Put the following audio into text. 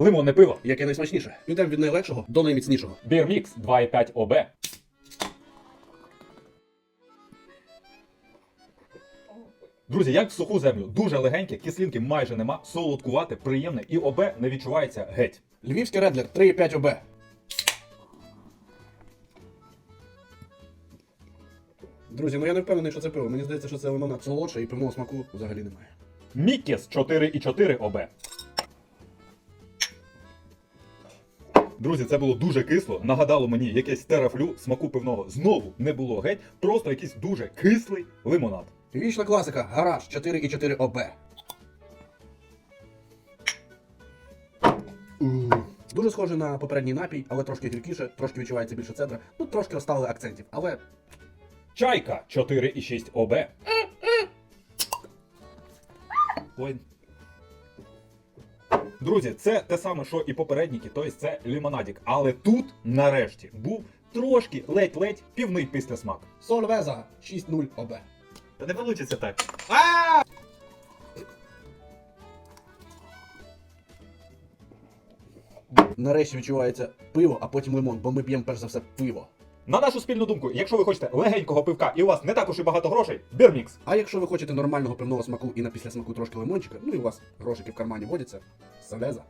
Лимонне пиво. Яке найсмачніше? Йдемо від найлегшого до найміцнішого. Бірмікс 2,5 ОБ. Друзі, як в суху землю, дуже легеньке, кислинки майже нема, солодкувате, приємне і ОБ не відчувається геть. Львівський редлер 3,5 ОБ. Друзі, ну я не впевнений, що це пиво. Мені здається, що це лимонад солодше і пивного смаку взагалі немає. Міккіс 4,4 ОБ. Друзі, це було дуже кисло. Нагадало мені якесь терафлю, смаку пивного знову не було геть, просто якийсь дуже кислий лимонад. Вічна класика, гараж 4,4 ОБ. Дуже схоже на попередній напій, але трошки гіркіше, трошки відчувається більше цедра. Ну, трошки розставили акцентів, але Чайка 4,6 ОБ. Ой. Друзі, це те саме, що і попередніки, тобто це лімонадік. Але тут, нарешті, був трошки ледь-ледь півний післясмак. Сольвеза 6,0 ОБ. Та не вийде так. Нарешті відчувається пиво, а потім лимон, бо ми п'ємо перш за все пиво. На нашу спільну думку, якщо ви хочете легенького пивка і у вас не також і багато грошей, бірмікс. А якщо ви хочете нормального пивного смаку і на після смаку трошки лимончика, ну і у вас грошики в кармані водяться, Солеза.